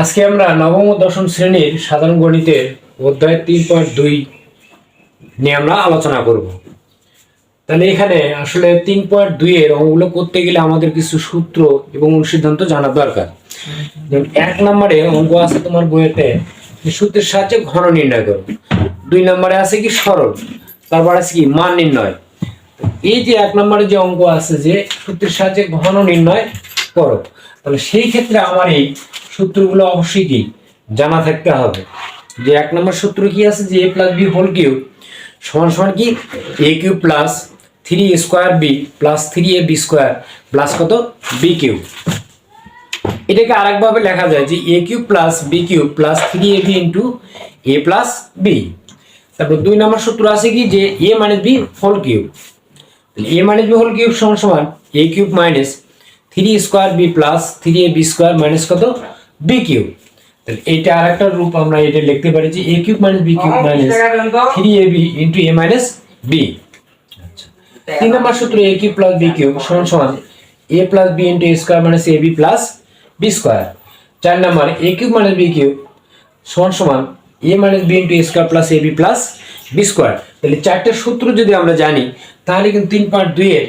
আজকে আমরা নবম ও দশম শ্রেণির সাধারণ গণিতের অধ্যায় তিন পয়েন্ট দুই নিয়ে আমরা আলোচনা করব। তাহলে এখানে আসলে তিন পয়েন্ট দুইয়ের অঙ্কগুলো করতে গেলে আমাদের কিছু সূত্র এবং অনুসিদ্ধান্ত জানা দরকার। এক নম্বরে অঙ্ক আছে তোমার বইয়েতে সূত্রের সাহায্যে ঘন নির্ণয় করো। দুই নম্বরে আছে কি সরল, তারপর আছে কি মান নির্ণয়। এই যে এক নম্বরে যে অঙ্ক আছে যে সূত্রের সাহায্যে ঘন নির্ণয় করো, তাহলে সেই ক্ষেত্রে আমার এই সূত্রগুলো অবশ্যই কি? জানা থাকতে হবে। যে এক নম্বর সূত্র কি আছে? যে a plus b whole cube সমান সমান কি? A cube plus three square b plus three a b square plus কত? বি কিউ এটাকে আরেকভাবে লেখা যায় যে a cube plus b cube plus three a b into a plus b তারপর দুই নম্বর সূত্র আছে কি? যে a minus b whole cube a minus b whole cube সমান সমান a cube minus three square b plus three a b square minus কত? বি কিউব তাহলে এইটা আরেকটা রূপ আমরা এটা লিখতে পারি যে a cube minus b cube minus three a b into a minus b তিন নম্বর সূত্র a cube plus b cube সমান সমান a plus b into a square minus a b plus b square চার নম্বর a cube minus b cube সমান সমান a minus b into a square plus a b plus b square তাহলে চারটে সূত্র যদি আমরা জানি তাহলে কিন্তু তিন পয়েন্ট দুইয়ের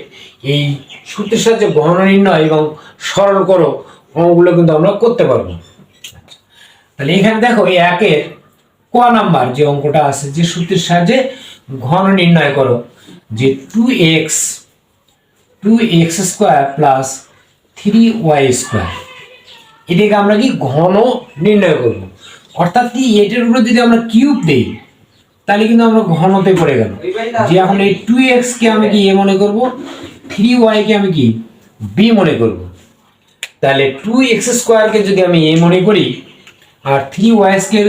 এই সূত্রের সাহায্যে গণনা নির্ণয় এবং সরল করো। অঙ্কগুলো কিন্তু আমরা করতে পারব। তাহলে এখানে দেখো এই একের ক নাম্বার যে অঙ্কটা আছে, যে সূত্রের সাহায্যে ঘন নির্ণয় করো, যে two x two x square plus three y square এটাকে আমরা কি ঘন নির্ণয় করব? অর্থাৎ কি এটার উপরে যদি আমরা কিউব দেই, তাহলে কিন্তু আমরা ঘনতে পড়ে গেল। যে এখন এই টু এক্স কে আমি কি এ মনে করব? থ্রি ওয়াই কে আমি কি বি মনে করব? তাহলে টু এক্স স্কোয়ারকে যদি আমি এ মনে করি, আর থ্রি ওয়াইসকে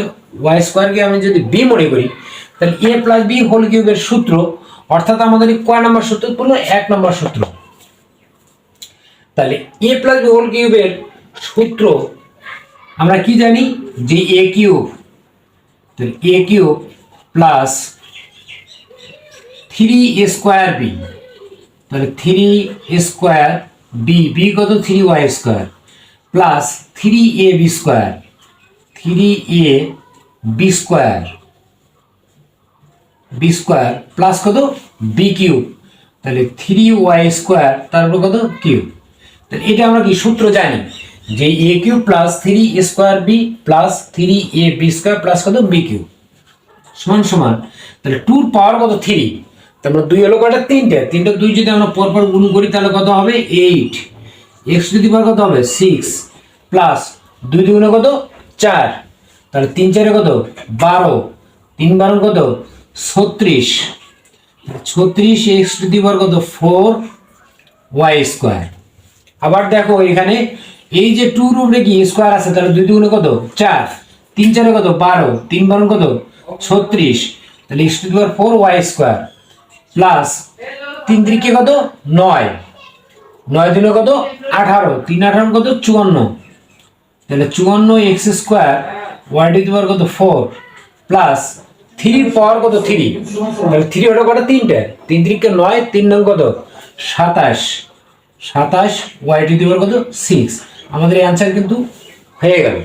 ওয়াই স্কোয়ারকে আমি যদি বি মনে করি, তাহলে এ প্লাস বি হোল কিউবের সূত্র, অর্থাৎ আমাদের কয় নম্বর সূত্র পড়ল এক নম্বর সূত্র। তাহলে এ প্লাস বি হোল কিউবের সূত্র, আমরা কি জানি? যে এ কিউব তাহলে a cube plus three square b তাহলে থ্রি স্কোয়ার বি বি কত? Three y square plus three a b square three a b square b square plus কত? বি কিউব তাহলে থ্রি ওয়াই স্কোয়ার তারপর কত? Cube তাহলে এটা আমরা কি সূত্র জানি? যে a cube plus three square b plus three a b square plus কত? বি কিউব সমান সমান। তাহলে টুর পাওয়ার কত? থ্রি তারপর দুই হলো কটা তিনটে। তিনটে দুই যদি আমরা পরপর গুণ করি, তাহলে কত হবে? এইট এক্স যদি পাওয়ার কত হবে? সিক্স প্লাস দুই দুগুণে কত? চার। তাহলে তিন চারে কত? বারো। তিন বারো কত? ছত্রিশ। ছত্রিশ এক্স টু দি পাওয়ার কত? ফোর ওয়াই স্কোয়ার আবার দেখো এখানে, এই যে টু রুপে কি স্কোয়ার আছে? তাহলে দুই দুগুণে কত? চার। তিন চারে কত? বারো। তিন বারো কত? ছত্রিশ। তাহলে x to the power four y square plus তিন তিরিকে কত? নয়। নয় দিনে কত? আঠারো। তিন আঠারো কত? চুয়ান্ন। তাহলে চুয়ান্ন x square y the power কত? ফোর। প্লাস থ্রির পাওয়ার কত? থ্রি। তাহলে থ্রি ওটা কত তিনটে। তিন তিরিকে নয়, তিন নং কত? সাতাশ। সাতাশ ওয়াই ডি পাওয়ার কত? সিক্স। আমাদের অ্যান্সার কিন্তু হয়ে গেল।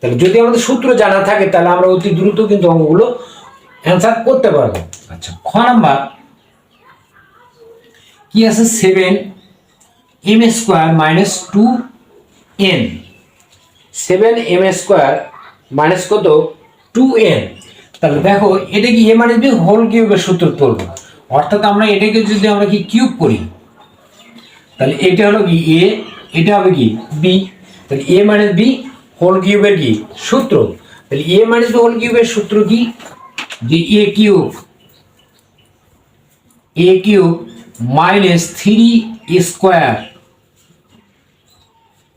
তাহলে যদি আমাদের সূত্র জানা থাকে, তাহলে আমরা অতি দ্রুত কিন্তু অঙ্কগুলো অ্যান্সার করতে পারব। আচ্ছা খ নাম্বার। কি আছে? Seven m square minus two n seven m square minus কত? টু এন তাহলে দেখো, এটা কি এ মাইনাস বি হোল কিউবের সূত্র পড়ব অর্থাৎ আমরা এটাকে যদি আমরা কি কিউব করি, তাহলে এটা হলো কি এ এটা হবে কি বি তাহলে এ মাইনাস বি হোল কিউবের কি? সূত্র। তাহলে এ মাইনাস বি হোল কিউবের সূত্র কি? যে a cube. A cube minus three square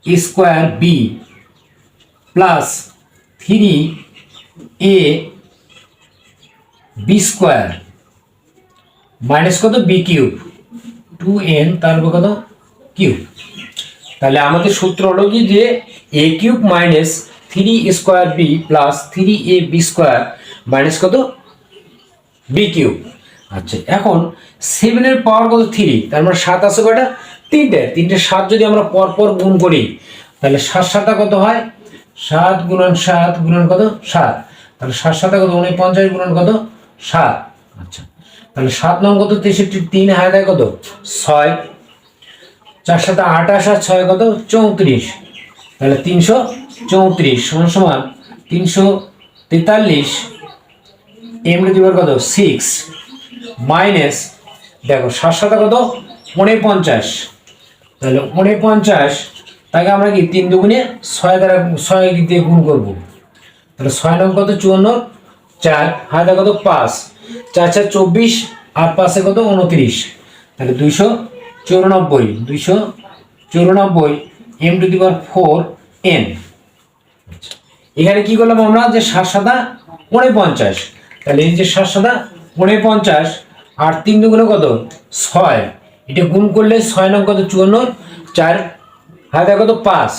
square b plus three a b square minus কত? বি কিউব টু এন তারপর কত? কিউব তাহলে আমাদের সূত্র হলো কি যে a cube minus three square b plus three a b square minus কত? বি কিউব আচ্ছা এখন সেভেনের পাওয়ার কত? থ্রি তার মানে সাত আছে কয়টা? তিনটে। তিনটে সাত যদি আমরা পর পর গুণ করি, তাহলে সাত সাতটা কত হয়? সাত গুণন সাত গুণন কত? সাত। তাহলে সাত সাথে কত? উনপঞ্চাশ গুণন কত? সাত। আচ্ছা তাহলে সাত নং কত? তেষট্টি। তিন হায় দেয় কত? ছয়। চার সাথে আঠাশ আর ছয় কত? চৌত্রিশ। তাহলে তিনশো চৌত্রিশ সমান সমান তিনশো তেতাল্লিশ। এমনি দিবার কত? সিক্স মাইনাস, দেখো সাত সাথে কত? উনপঞ্চাশ। তাহলে উনপঞ্চাশ, তাকে আমরা কি তিন দুগুণে ছয় দ্বারা ছয় দিয়ে গুণ করব। তাহলে ছয় নং কত? চুয়ান্ন। চার। হাতে কত? পাঁচ। চার চার, চব্বিশ। আর পাঁচে কত? উনত্রিশ। তাহলে দুইশো চৌরানব্বই। দুইশো চৌরানব্বই m to the four n এখানে কি করলাম আমরা? যে সাত সাদা উনপঞ্চাশ। তাহলে এই যে সাত সাদা উনপঞ্চাশ আর তিন দুগুণে কত? ছয়। এটা গুণ করলে ছয় নং কত? চুয়ান্ন। চার, হাতে কত পাঁচ।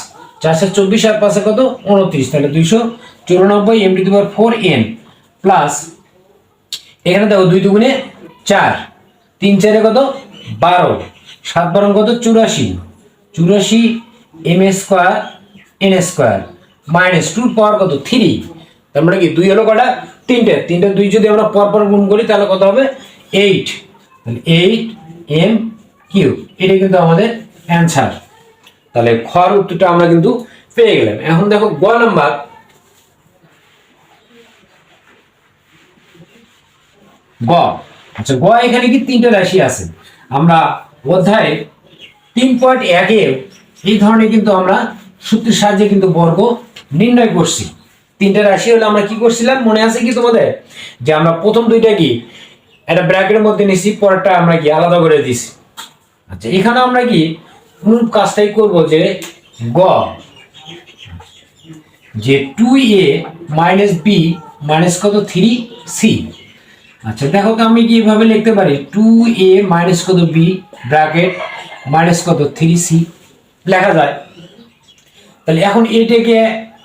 চারশো চব্বিশ আর পাঁচে কত? উনত্রিশ। তাহলে দুইশো চুরানব্বই m to four n plus এখানে দেখো দুই দুগুণে চার। তিন চারে কত? বারো। সাত বারো কত? চুরাশি। চুরাশি m square, n square. Minus টুর পাওয়ার কত? থ্রি। তার মানে কি? দুই হলো কটা? তিনটে। তিনটে দুই যদি আমরা পর পর গুণ করি, তাহলে কত হবে? এইট তাহলে এইট এম কিউ এটা কিন্তু আমাদের অ্যান্সার তাহলে খর উত্তরটা আমরা কিন্তু পেয়ে গেলাম। এখন দেখো গ নাম্বার গ। আচ্ছা গ এখানে কি তিনটে রাশি আছে? আমরা অধ্যায়ে তিন পয়েন্ট একে এই ধরনের কিন্তু আমরা সূত্রের সাহায্যে কিন্তু বর্গ নির্ণয় করছি। তিনটে রাশি হলে আমরা কি করছিলাম? মনে আছে কি তোমাদের? যে আমরা প্রথম দুইটা কি? একটা ব্র্যাকেটের মধ্যে নিছি, পরেরটা আমরা কি আলাদা করে দিছি। আচ্ছা এখানে আমরা কি অনুরূপ কাজটাই করব যে গ, যে two a minus b minus কত? থ্রি সি আচ্ছা দেখো তো আমি কি এভাবে লিখতে পারি? টু এ মাইনাস কত বি ব্র্যাকেট মাইনাস কত? থ্রি সি লেখা যায়। তাহলে এখন এটাকে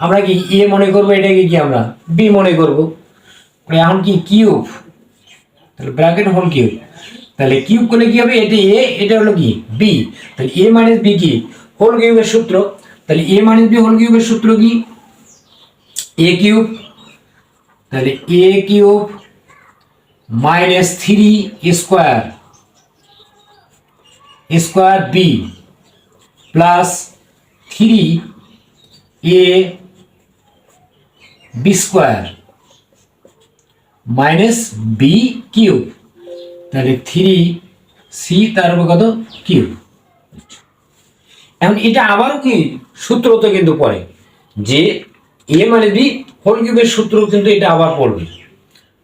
আমরা কি এ মনে করব, এটাকে কি আমরা বি মনে করব? এখন কি কিউব? তাহলে ব্র্যাকেট হোল কিউব তাহলে কিউব করলে কি হবে? এটা এ এটা হলো কি? বি তাহলে এ মাইনাস বি কি? হোল কিউবের সূত্র। তাহলে এ মাইনাস বি হোল কিউবের সূত্র কি? এ কিউব তাহলে a cube minus three square square b plus three a b square minus b cube তাহলে থ্রি সি তার উপর কত? কিউব এখন এটা আবারও কি সূত্রতে কিন্তু পড়ে। যে এ মানে বি হোল কিউবের সূত্র কিন্তু এটা আবার পড়বে।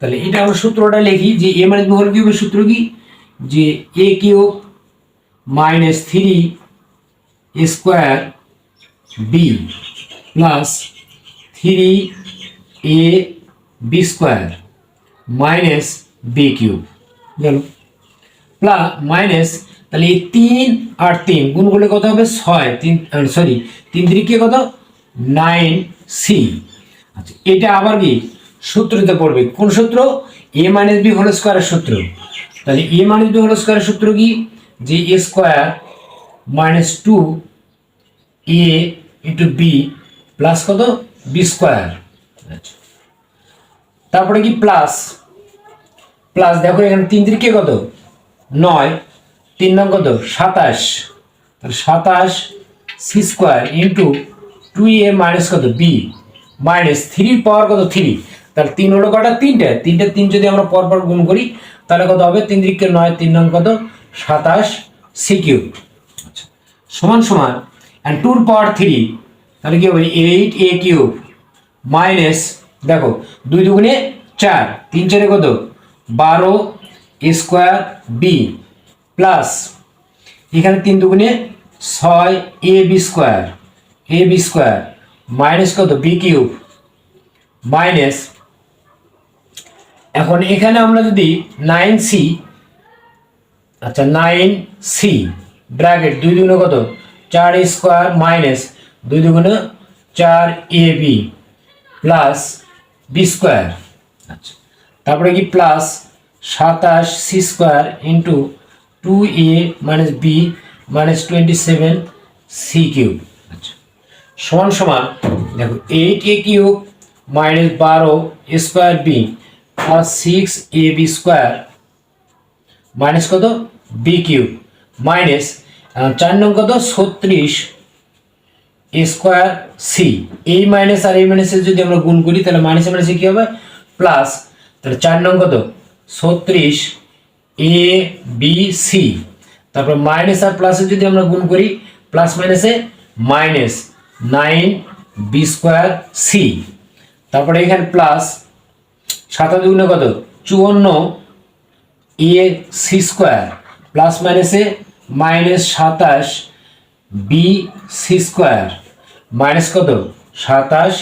তাহলে এটা আমরা সূত্রটা লিখি যে এ মানে বি হোল কিউবের সূত্র কি? যে a cube minus three square b plus three a b square minus b cube গেল। প্লাস মাইনাস তাহলে এই তিন আর তিন গুণ করলে কত হবে? ছয়। তিন সরি তিন তিরিকে কত? নাইন সি আচ্ছা এটা আবার কি? সূত্রতে পড়বে। কোন সূত্র? এ মাইনাস বি হোল স্কোয়ারের সূত্র। তাহলে এ মাইনাস বি হোল স্কোয়ারের সূত্র কি? যে a square minus two a into b plus কত? বি স্কোয়ার আচ্ছা। তারপরে কি? প্লাস প্লাস দেখো এখানে তিন তিরিকে কত? নয়। তিন নং কত? সাতাশ। সাতাশ c square into two a minus কত? বি। মাইনাস থ্রির পাওয়ার কত? থ্রি। তাহলে তিন হলো কটা? তিনটে। তিনটে তিন যদি আমরা পরপর গুণ করি, তাহলে কত হবে? তিন দিকে নয়, তিন নং কত? সাতাশ সি কিউব। আচ্ছা। সমান সমান। অ্যান্ড টুর পাওয়ার থ্রি তাহলে কি হবে? এইট এ কিউব। মাইনাস, দেখো, দুই দুগুণে চার। তিন চারে কত? বারো স্কোয়ার বি প্লাস এখানে তিন দুগুণে ছয় a b square a b square minus কত? বি কিউব মাইনাস এখন এখানে আমরা যদি নাইন সি আচ্ছা নাইন সি ব্র্যাকেট দুই দুগুণে কত? চার স্কোয়ার মাইনাস দুই দুগুণে চার a b plus b square আচ্ছা। তারপরে কি প্লাস সাতাশ c square into two a minus b minus twenty seven c cube আচ্ছা। সমান সমান, দেখো এইট এ কিউব মাইনাস বারো square b plus six a b square minus কত? বি কিউব মাইনাস চার নং কত? ছত্রিশ স্কোয়ার সি এই মাইনাস আর এই মাইনাসের যদি আমরা গুণ করি, তাহলে মাইনাসে মাইনাসে কী হবে? প্লাস তাহলে চার নং কত? ছত্রিশ এ বি সি তারপর মাইনাস আর প্লাসে যদি আমরা গুণ করি প্লাস মাইনাসে minus nine b square c তারপরে এখানে প্লাস সাতাশ দুগুণে কত? চুয়ান্ন এ সি স্কোয়ার প্লাস মাইনাসে মাইনাস সাতাশ বি সি স্কোয়ার মাইনাস কত? সাতাশ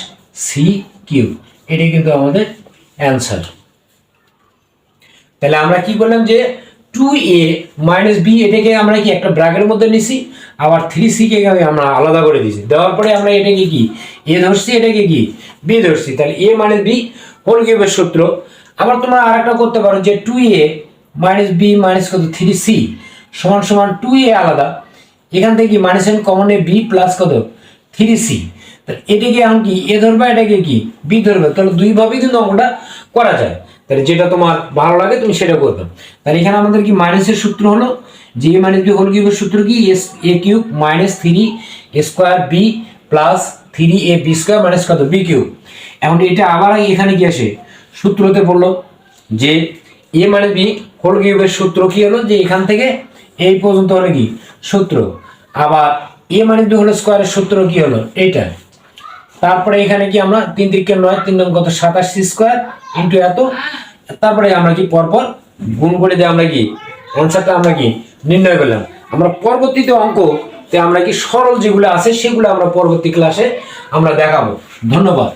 সি কিউব এটাই কিন্তু আমাদের অ্যান্সার তাহলে আমরা কি করলাম যে টু এ মাইনাস বি এটাকে আমরা কি একটা ব্র্যাকের মধ্যে নিছি, আবার থ্রি সিকে আমরা আলাদা করে দিয়েছি। দেওয়ার পরে আমরা এটাকে কি? এ ধরছি, এটাকে কি? বি ধরছি। তাহলে এ মাইনাস বি হোল কিউবের সূত্র। আবার তোমরা আর একটা করতে পারো যে two a minus b minus কত? থ্রি সি সমান সমান টু এ আলাদা। এখান থেকে কি minus n common a b plus কত? থ্রি সি এটাকে এখন কি? এ ধরবে, এটাকে কি? বি ধরবে। তাহলে দুইভাবেই কিন্তু অঙ্কটা করা যায়। তাহলে যেটা তোমার ভালো লাগে তুমি সেটা করবে তাহলে এখানে আমাদের কি মাইনাসের সূত্র হলো? যে মাইনাস বি হোল কিউবের সূত্র কি? S a cube minus three square b plus three a b square minus কত? বি কিউব এখন এটা আবার এখানে কি আসে? সূত্রতে বলল যে এ মাইনাস বি হোল কিউবের সূত্র কি হলো? যে এখান থেকে এই পর্যন্ত হলো কি? সূত্র। আবার এ মাইনাস বি হলো স্কোয়ারের সূত্র কি হলো? এইটা। তারপরে এখানে কি আমরা তিন দিকে নয়, তিন নং কত? সাতাশ স্কোয়ার ইন্টু এত। তারপরে আমরা কি পরপর গুণ করে দিয়ে আমরা কি? অনুসারটা আমরা কি? নির্ণয় করলাম। আমরা পরবর্তীতে অঙ্ক তে আমরা কি সরল যেগুলো আছে সেগুলো আমরা পরবর্তী ক্লাসে আমরা দেখাবো। ধন্যবাদ।